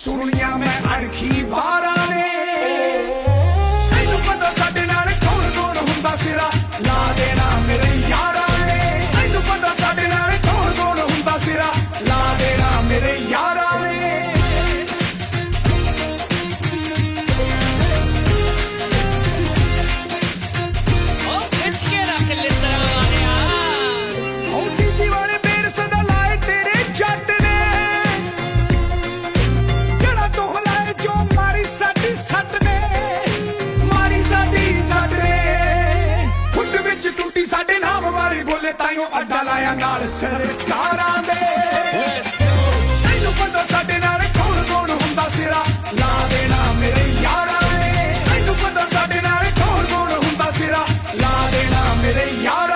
सुनिया मैं अड़खी बारा ने ਤਾਈਓ ਅੱਡਾ ਲਾਇਆ ਨਾਲ ਸਰਕਾਰਾਂ ਦੇ। ਤੈਨੂੰ ਪਤਾ ਸਾਡੇ ਨਾਲ ਕੌਣ ਕੌਣ ਹੁੰਦਾ ਸਿਰਾ? ਲਾ ਦੇਣਾ ਮੇਰੇ ਯਾਰਾਂ ਨੇ। ਤੈਨੂੰ ਪਤਾ ਸਾਡੇ ਨਾਲ ਕੌਣ ਕੌਣ ਹੁੰਦਾ ਸਿਰਾ? ਲਾ ਦੇਣਾ ਮੇਰੇ ਯਾਰ